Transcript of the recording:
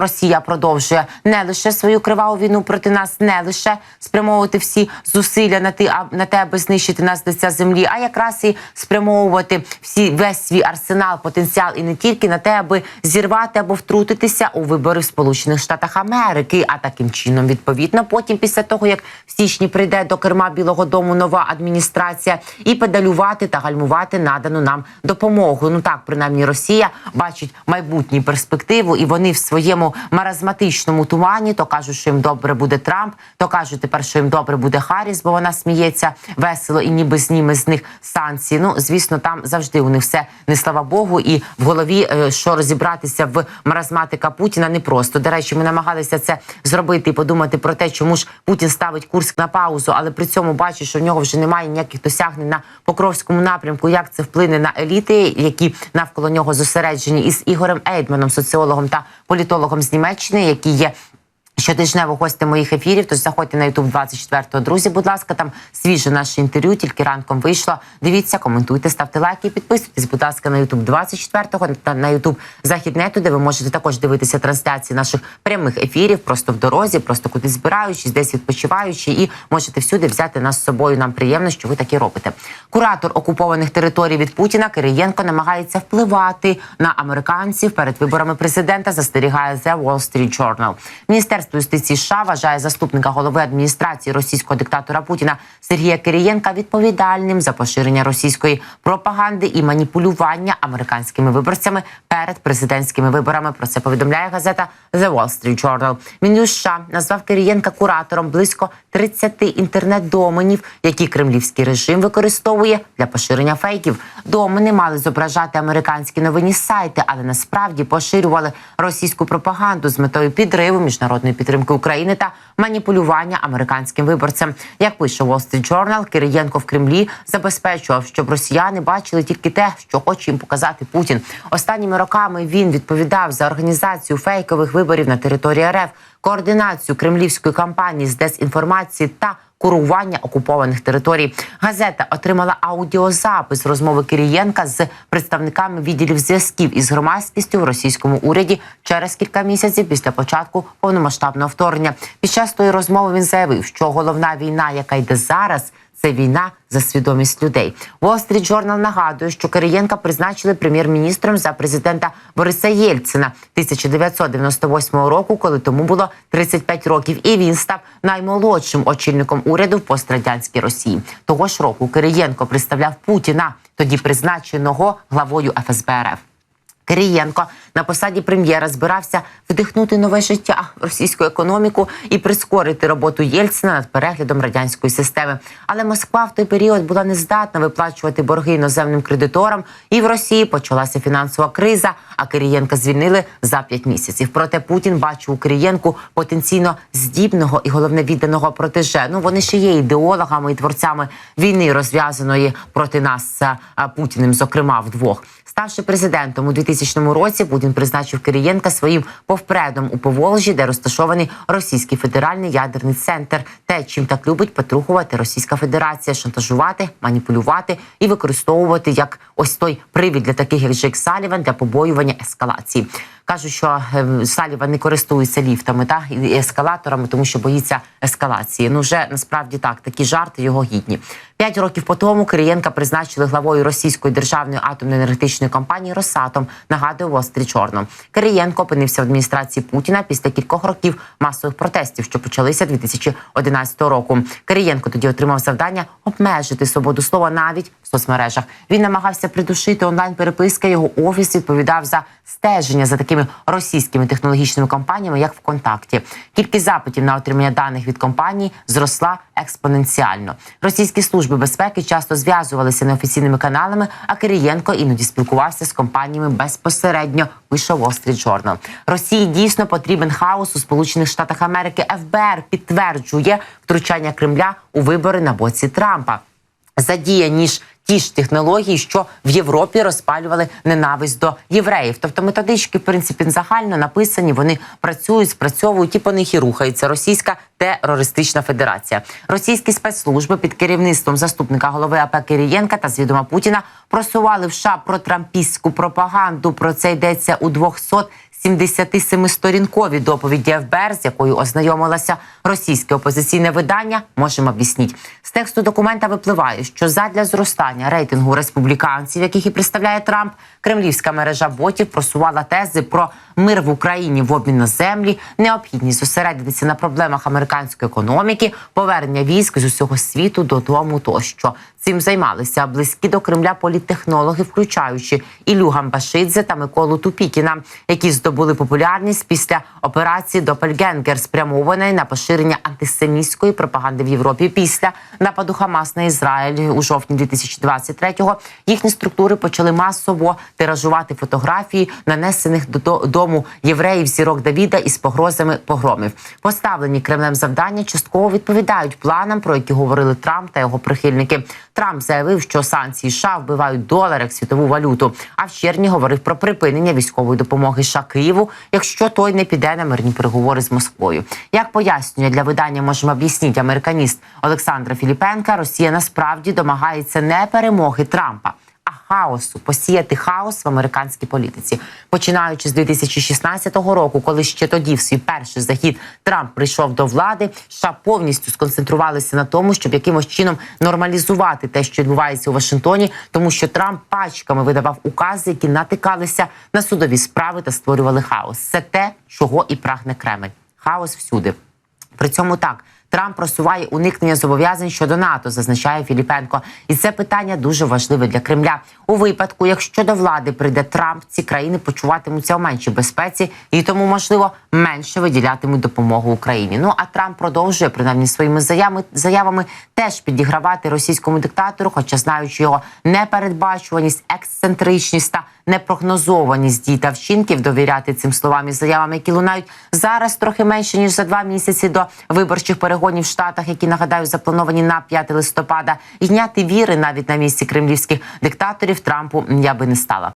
Росія продовжує не лише свою криваву війну проти нас, не лише спрямовувати всі зусилля на ти а на те, аби знищити нас з лиця землі, а якраз і спрямовувати всі весь свій арсенал, потенціал і не тільки на те, аби зірвати або втрутитися у вибори в Сполучених Штатах Америки. А таким чином, відповідно, потім, після того як в січні прийде до керма Білого Дому нова адміністрація, і педалювати та гальмувати надану нам допомогу. Ну так, принаймні, Росія бачить майбутню перспективу, і вони в своєму маразматичному тумані то кажуть, що їм добре буде Трамп, то кажуть тепер, що їм добре буде Харріс, бо вона сміється весело і ніби зніме з них санкції. Ну звісно, там завжди у них все не слава Богу, і в голові е, що розібратися в маразматика Путіна непросто. До речі, ми намагалися це зробити і подумати про те, чому ж Путін ставить курс на паузу, але при цьому бачить, що в нього вже немає ніяких досягнень на покровському напрямку. Як це вплине на еліти, які навколо нього зосереджені, із Ігорем Ейдманом, соціологом та політологом з Німеччини, які є. Щотижнево гості моїх ефірів, тож заходьте на Ютуб 24-го. Друзі, будь ласка, там свіже наше інтерв'ю, тільки ранком вийшло. Дивіться, коментуйте, ставте лайки і підписуйтесь, будь ласка, на Ютуб 24-го та на Ютуб Західнету, де ви можете також дивитися трансляції наших прямих ефірів, просто в дорозі, просто кудись збираючись, десь відпочиваючи, і можете всюди взяти нас з собою. Нам приємно, що ви таке робите. Куратор окупованих територій від Путіна Кириєнко намагається впливати на американців перед виборами президента. Застерігає The Wall Street Journal. Міністерство юстиції США вважає заступника голови адміністрації російського диктатора Путіна Сергія Кирієнка відповідальним за поширення російської пропаганди і маніпулювання американськими виборцями перед президентськими виборами. Про це повідомляє газета The Wall Street Journal. Мін'юз США назвав Кирієнка куратором близько 30 інтернет-доменів, які кремлівський режим використовує для поширення фейків. Домени мали зображати американські новинні сайти, але насправді поширювали російську пропаганду з метою підриву міжнародної підтримки України та маніпулювання американським виборцем. Як пише Wall Street Journal, Кириєнко в Кремлі забезпечував, щоб росіяни бачили тільки те, що хоче їм показати Путін. Останніми роками він відповідав за організацію фейкових виборів на території РФ, координацію кремлівської кампанії з дезінформації та курування окупованих територій. Газета отримала аудіозапис розмови Кирієнка з представниками відділів зв'язків із громадськістю в російському уряді через кілька місяців після початку повномасштабного вторгнення. Під час тої розмови він заявив, що головна війна, яка йде зараз. Це війна за свідомість людей. Wall Street Journal нагадує, що Кириєнка призначили прем'єр-міністром за президента Бориса Єльцина 1998 року, коли тому було 35 років, і він став наймолодшим очільником уряду в пострадянській Росії. Того ж року Кириєнко представляв Путіна, тоді призначеного главою ФСБ РФ. Кирієнко на посаді прем'єра збирався вдихнути нове життя в російську економіку і прискорити роботу Єльцина над переглядом радянської системи. Але Москва в той період була не здатна виплачувати борги іноземним кредиторам, і в Росії почалася фінансова криза. А Кирієнка звільнили за п'ять місяців. Проте Путін бачив у Кирієнку потенційно здібного і головне відданого протеже. Ну вони ще є ідеологами і творцями війни, розв'язаної проти нас Путіним, зокрема вдвох. Ставши президентом у 2000 році, Путін призначив Кирієнка своїм повпредом у Поволжі, де розташований Російський федеральний ядерний центр. Те, чим так любить потрухувати Російська Федерація, шантажувати, маніпулювати і використовувати як ось той привід для таких як Джейк Саліван для побоювання ескалації. Кажуть, що е, Саліван не користується ліфтами та і ескалаторами, тому що боїться ескалації. Ну вже насправді так, такі жарти його гідні. П'ять років по тому Кириєнка призначили главою російської державної атомної енергетичної компанії Росатом. Нагадує Street Journal. Кириєнко опинився в адміністрації Путіна після кількох років масових протестів, що почалися 2011 року. Кириєнко тоді отримав завдання обмежити свободу слова навіть в соцмережах. Він намагався придушити онлайн переписки. Його офіс відповідав за стеження за такими російськими технологічними компаніями, як ВКонтакті. Кількість запитів на отримання даних від компаній зросла експоненціально. Російські служби безпеки часто зв'язувалися неофіційними каналами, а Кирієнко іноді спілкувався з компаніями безпосередньо. Пише Wall Street Journal. Росії дійсно потрібен хаос у Сполучених Штатах Америки. ФБР підтверджує втручання Кремля у вибори на боці Трампа. Задія ніж ті ж технології, що в Європі розпалювали ненависть до євреїв. Тобто методички, в принципі, загально написані. Вони працюють, спрацьовують і по них і рухаються. Російська терористична федерація. Російські спецслужби під керівництвом заступника голови АП Кирієнка та з відома Путіна просували в США про трампістську пропаганду. Про це йдеться у 200 77-сторінковій доповіді ФБР, з якою ознайомилася російське опозиційне видання. Можемо об'ясніть. З тексту документа випливає, що задля зростання рейтингу республіканців, яких і представляє Трамп, кремлівська мережа ботів просувала тези про мир в Україні в обмін на землі, необхідність зосередитися на проблемах американської економіки, повернення військ з усього світу додому тощо. Цим займалися близькі до Кремля політтехнологи, включаючи Ілю Гамбашидзе та Миколу Тупікіна, які здобули популярність після операції Допельгенгер, спрямованої на поширення антисемітської пропаганди в Європі. Після нападу Хамас на Ізраїль у жовтні 2023-го їхні структури почали масово тиражувати фотографії нанесених до до- дому євреїв зірок Давіда із погрозами погромів. Поставлені Кремлем завдання частково відповідають планам, про які говорили Трамп та його прихильники. Трамп заявив, що санкції США вбивають долар як світову валюту. А в червні говорив про припинення військової допомоги США Києву, якщо той не піде на мирні переговори з Москвою. Як пояснює для видання, можемо об'яснити американіст Олександра Філіпенка, Росія насправді домагається не перемоги Трампа. Хаосу посіяти хаос в американській політиці, починаючи з 2016 року, коли ще тоді, в свій перший захід, Трамп прийшов до влади, США повністю сконцентрувалися на тому, щоб якимось чином нормалізувати те, що відбувається у Вашингтоні, тому що Трамп пачками видавав укази, які натикалися на судові справи та створювали хаос. Це те, чого і прагне Кремль. Хаос всюди. При цьому так. Трамп просуває уникнення зобов'язань щодо НАТО, зазначає Філіпенко, і це питання дуже важливе для Кремля. У випадку, якщо до влади прийде Трамп, ці країни почуватимуться у меншій безпеці і тому, можливо, менше виділятимуть допомогу Україні. Ну а Трамп продовжує принаймні своїми заявами заявами теж підігравати російському диктатору, хоча знаючи його непередбачуваність, ексцентричність та непрогнозованість дій та вчинків, довіряти цим словам і заявам, які лунають зараз трохи менше ніж за два місяці до виборчих перегонів в Штатах, які нагадаю заплановані на 5 листопада, і зняти віри навіть на місці кремлівських диктаторів Трампу я би не стала.